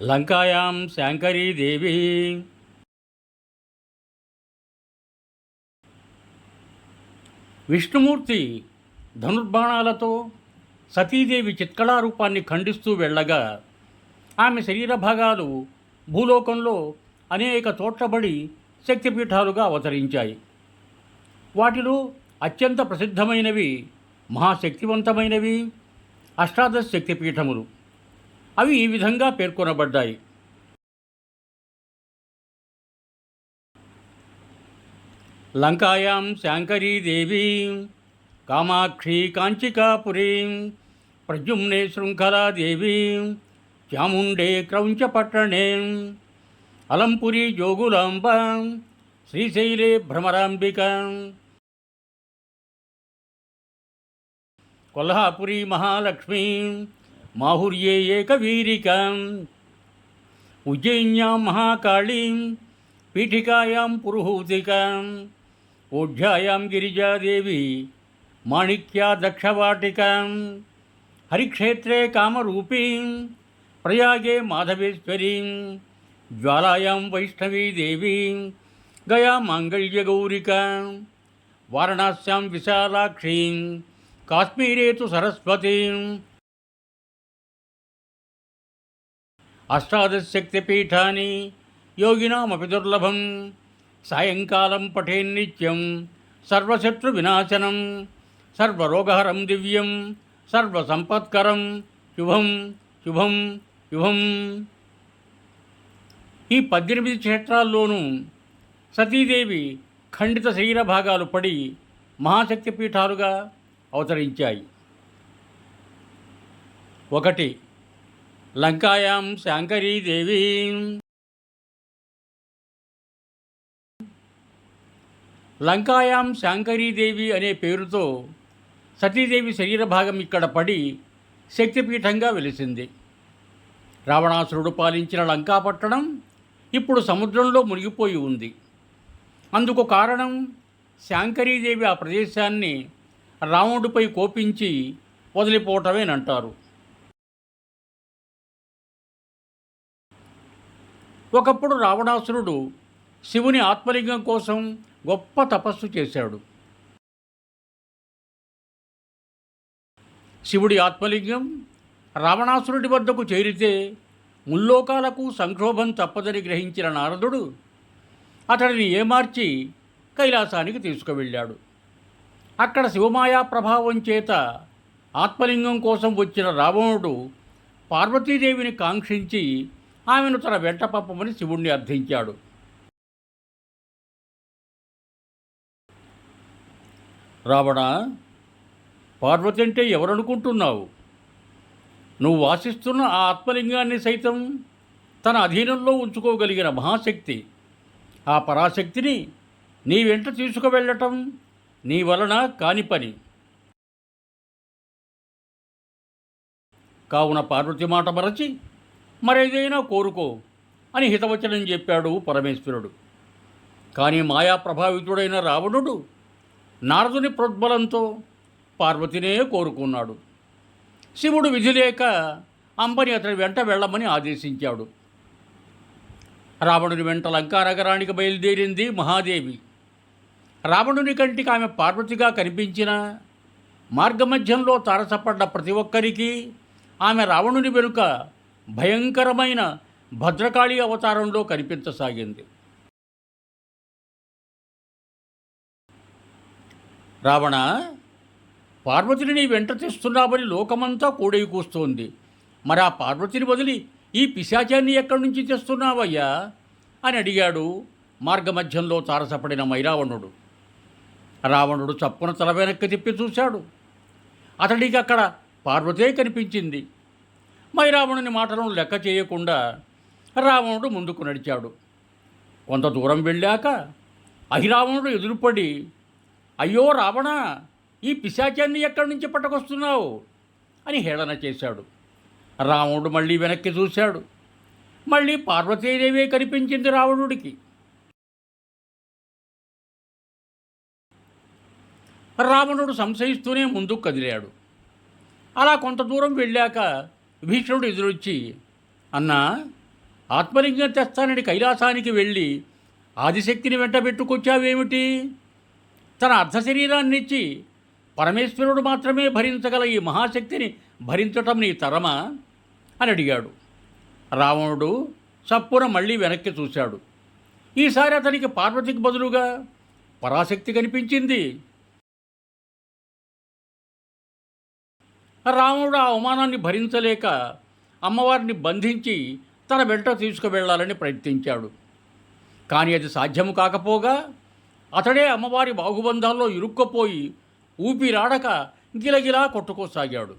లంకాయాం శాంకరీదేవి విష్ణుమూర్తి ధనుర్బాణాలతో సతీదేవి చిత్కళారూపాన్ని ఖండిస్తూ వెళ్ళగా ఆమె శరీర భాగాలు భూలోకంలో అనేక చోట్లబడి శక్తిపీఠాలుగా అవతరించాయి. వాటిలో అత్యంత ప్రసిద్ధమైనవి మహాశక్తివంతమైనవి అష్టాదశ శక్తిపీఠములు. అవి ఈ విధంగా పేర్కొనబడ్డాయి. లంకాయాం శాంకరీదేవీ కామాక్షి కాంచికాపురీ ప్రజుమ్నే శృంఖలాదేవీ చాముండే క్రౌంచపట్టణే అలంపురి జోగులాంబ శ్రీశైలే భ్రమరాంబిక కొల్హాపురి మహాలక్ష్మీ माहुर्ये एकवीरिकाम् उज्जयिन्यां महाकालीं, पीठिकायां पुरुहूतिकाम् ओढ्यायां गिरिजादेवी माणिक्या दक्षवाटिकां हरिक्षेत्रे कामरूपीं, प्रयागे माधवेश्वरीं, ज्वालायां वैष्णवीदेवीं गयामाङ्गल्यगौरिकां वाराणस्यां विशालाक्षीं, काश्मीरे तु सरस्वतीं అష్టాదశక్తిపీఠాన్ని యోగినామపి దుర్లభం. సాయంకాలం పఠేన్నిత్యం సర్వశత్రు వినాశనం సర్వరోగహరం దివ్యం సర్వసంపత్కరం శుభం శుభం శుభం. ఈ పద్దెనిమిది క్షేత్రాల్లోనూ సతీదేవి ఖండిత శరీర భాగాలు పడి మహాశక్తి పీఠాలుగా అవతరించాయి. ఒకటి లంకాయాం శాంకరీదేవి. లంకాయాం శాంకరీదేవి అనే పేరుతో సతీదేవి శరీర భాగం ఇక్కడ పడి శక్తిపీఠంగా వెలిసింది. రావణాసురుడు పాలించిన లంకాపట్టణం ఇప్పుడు సముద్రంలో మునిగిపోయి ఉంది. అందుకు కారణం శాంకరీదేవి ఆ ప్రదేశాన్ని రావణుడిపై కోపించి వదిలిపోవటమేనంటారు. ఒకప్పుడు రావణాసురుడు శివుని ఆత్మలింగం కోసం గొప్ప తపస్సు చేశాడు. శివుడి ఆత్మలింగం రావణాసురుడి వద్దకు చేరితే ముల్లోకాలకు సంక్షోభం తప్పదని గ్రహించిన నారదుడు అతడిని ఏమార్చి కైలాసానికి తీసుకువెళ్ళాడు. అక్కడ శివమాయా ప్రభావం చేత ఆత్మలింగం కోసం వచ్చిన రావణుడు పార్వతీదేవిని కాంక్షించి ఆమెను తన వెంట పంపమని శివుణ్ణి అర్థించాడు. రావణ పార్వతి అంటే ఎవరనుకుంటున్నావు? నువ్వు వాసిస్తున్న ఆ ఆత్మలింగాన్ని సైతం తన అధీనంలో ఉంచుకోగలిగిన మహాశక్తి. ఆ పరాశక్తిని నీ వెంట తీసుకువెళ్ళటం నీ వలన కాని పని. కావున పార్వతి మాట మరచి మరేదైనా కోరుకో అని హితవచనం చెప్పాడు పరమేశ్వరుడు. కానీ మాయా ప్రభావితుడైన రావణుడు నారదుని ప్రోద్బలంతో పార్వతినే కోరుకున్నాడు. శివుడు విధి లేక అంబని అతడి వెంట వెళ్ళమని ఆదేశించాడు. రావణుని వెంట లంకానగరానికి బయలుదేరింది మహాదేవి. రావణుని కంటికి ఆమె పార్వతిగా కనిపించిన మార్గమధ్యంలో తారసపడ్డ ప్రతి ఒక్కరికి ఆమె రావణుని వెనుక భయంకరమైన భద్రకాళి అవతారంలో కనిపించసాగింది. రావణ పార్వతిని నీ వెంట తెస్తున్నామని లోకమంతా కూడై కూస్తోంది మరి ఆ పార్వతిని వదిలి ఈ పిశాచాన్ని ఎక్కడి నుంచి తెస్తున్నావయ్యా? అని అడిగాడు మార్గమధ్యంలో తారసపడిన మైరావణుడు. రావణుడు చప్పున తల వెనక్కి తిప్పి చూశాడు. అతడికి అక్కడ పార్వతే కనిపించింది. మైరావణుని మాటలను లెక్క చేయకుండా రావణుడు ముందుకు నడిచాడు. కొంత దూరం వెళ్ళాక అహిరావణుడు ఎదురుపడి అయ్యో రావణ ఈ పిశాచాన్ని ఎక్కడి నుంచి పట్టుకొస్తున్నావు? అని హేళన చేశాడు. రావణుడు మళ్ళీ వెనక్కి చూశాడు. మళ్ళీ పార్వతీదేవే కనిపించింది రావణుడికి. రావణుడు సంశయిస్తూనే ముందుకు కదిలాడు. అలా కొంత దూరం వెళ్ళాక భీష్ముడు ఎదురొచ్చి అన్నా ఆత్మలింగం తెస్తానని కైలాసానికి వెళ్ళి ఆదిశక్తిని వెంట పెట్టుకొచ్చావేమిటి? తన అర్ధ శరీరాన్ని ఇచ్చి పరమేశ్వరుడు మాత్రమే భరించగల ఈ మహాశక్తిని భరించటం నీ తరమా? అని అడిగాడు. రావణుడు సప్పున మళ్ళీ వెనక్కి చూశాడు. ఈసారి అతనికి పార్వతికి బదులుగా పరాశక్తి కనిపించింది. రావణుడు ఆ అవమానాన్ని భరించలేక అమ్మవారిని బంధించి తన వెంట తీసుకువెళ్ళాలని ప్రయత్నించాడు. కానీ అది సాధ్యము కాకపోగా అతడే అమ్మవారి బాహుబంధాల్లో ఇరుక్కపోయి ఊపిరాడక గిలగిలా కొట్టుకోసాగాడు.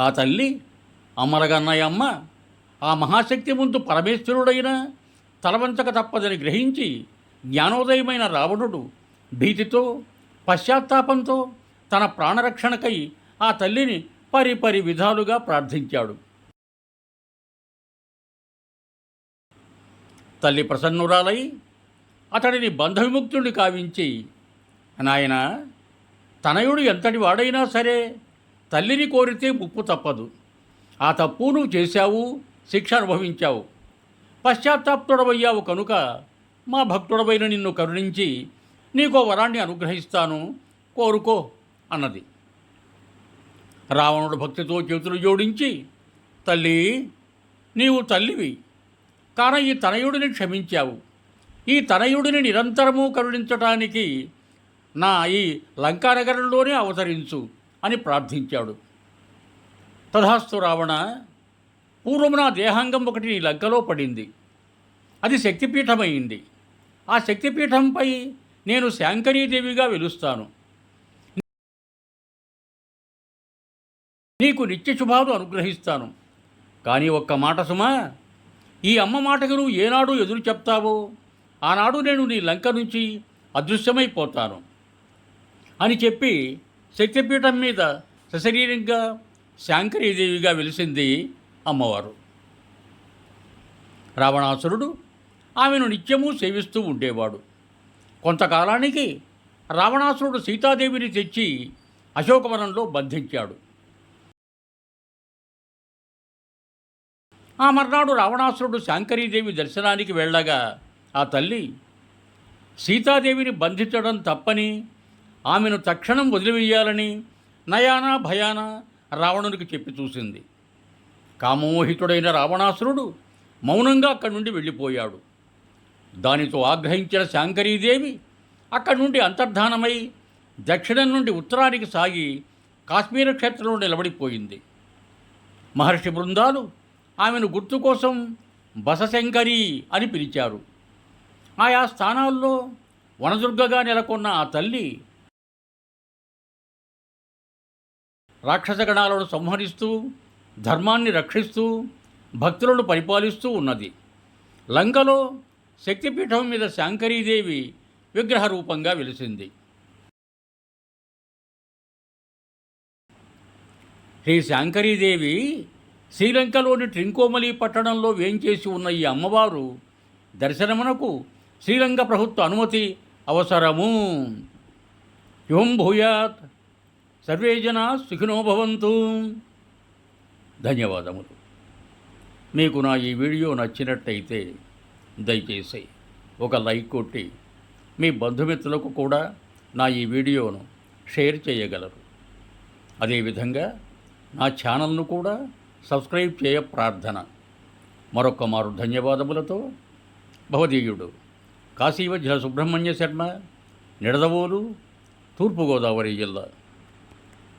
ఆ తల్లి అమరగన్నయ్యమ్మ ఆ మహాశక్తి ముందు పరమేశ్వరుడైన తలవంచక తప్పదని గ్రహించి జ్ఞానోదయమైన రావణుడు భీతితో పశ్చాత్తాపంతో తన ప్రాణరక్షణకై ఆ తల్లిని పరిపరి విధాలుగా ప్రార్థించాడు. తల్లి ప్రసన్నురాలై అతడిని బంధవిముక్తుడిని కావించి నాయన తనయుడు ఎంతటి వాడైనా సరే తల్లిని కోరితే ముప్పు తప్పదు. ఆ తప్పు నువ్వు చేశావు శిక్ష అనుభవించావు. పశ్చాత్తాప్తుడవయ్యావు కనుక మా భక్తుడవైన నిన్ను కరుణించి నీకో వరాన్ని అనుగ్రహిస్తాను కోరుకో అన్నది. రావణుడు భక్తితో చేతులు జోడించి తల్లి నీవు తల్లివి కాన ఈ తనయుడిని క్షమించావు. ఈ తనయుడిని నిరంతరము కరుణించటానికి నా ఈ లంకానగరంలోనే అవతరించు అని ప్రార్థించాడు. తథాస్తు రావణ పూర్వం నా దేహాంగం ఒకటి నీ లంకలో పడింది. అది శక్తిపీఠమైంది ఆ శక్తిపీఠంపై నేను శాంకరీదేవిగా వెలుస్తాను. నీకు నిత్య శుభాలు అనుగ్రహిస్తాను. కానీ ఒక్క మాట సుమా ఈ అమ్మ మాటకు నువ్వు ఏనాడు ఎదురు చెప్తావో? ఆనాడు నేను నీ లంక నుంచి అదృశ్యమైపోతాను. అని చెప్పి శక్తిపీఠం మీద సశరీరంగా శాంకరీదేవిగా వెలిసింది అమ్మవారు. రావణాసురుడు ఆమెను నిత్యము సేవిస్తూ ఉండేవాడు. కొంతకాలానికి రావణాసురుడు సీతాదేవిని తెచ్చి అశోకవనంలో బంధించాడు. ఆ మర్నాడు రావణాసురుడు శాంకరీదేవి దర్శనానికి వెళ్ళగా ఆ తల్లి సీతాదేవిని బంధించడం తప్పని ఆమెను తక్షణం వదిలివేయాలని నయానా భయాన రావణునికి చెప్పి చూసింది. కామోహితుడైన రావణాసురుడు మౌనంగా అక్కడి నుండి వెళ్ళిపోయాడు. దానితో ఆగ్రహించిన శాంకరీదేవి అక్కడి నుండి అంతర్ధానమై దక్షిణం నుండి ఉత్తరానికి సాగి కాశ్మీర క్షేత్రంలో నిలబడిపోయింది. మహర్షి బృందాలు ఆమెను గుర్తు కోసం బసశంకరి అని పిలిచారు. ఆయా స్థానాల్లో వనదుర్గగా నెలకొన్న ఆ తల్లి రాక్షసగణాలను సంహరిస్తూ ధర్మాన్ని రక్షిస్తూ భక్తులను పరిపాలిస్తూ ఉన్నది. లంకలో శక్తిపీఠం మీద శాంకరీదేవి విగ్రహ రూపంగా వెలిసింది. శ్రీ శాంకరీదేవి శ్రీలంకలోని ట్రింకోమలి పట్టణంలో వేంచేసి ఉన్న ఈ అమ్మవారు దర్శనమునకు శ్రీలంక ప్రభుత్వ అనుమతి అవసరము. యువం భూయాత్. సర్వే జనా సుఖినోభవంతు ధన్యవాదములు. మీకు నా ఈ వీడియో నచ్చినట్టయితే దయచేసి ఒక లైక్ కొట్టి మీ బంధుమిత్రులకు కూడా నా ఈ వీడియోను షేర్ చేయగలరు. అదేవిధంగా నా ఛానల్ను కూడా సబ్స్క్రైబ్ చేయ ప్రార్థన. మరొక మారు ధన్యవాదములతో భవదీయుడు కాశీవజ్ర సుబ్రహ్మణ్య శర్మ నిడదవోలు తూర్పుగోదావరి జిల్లా.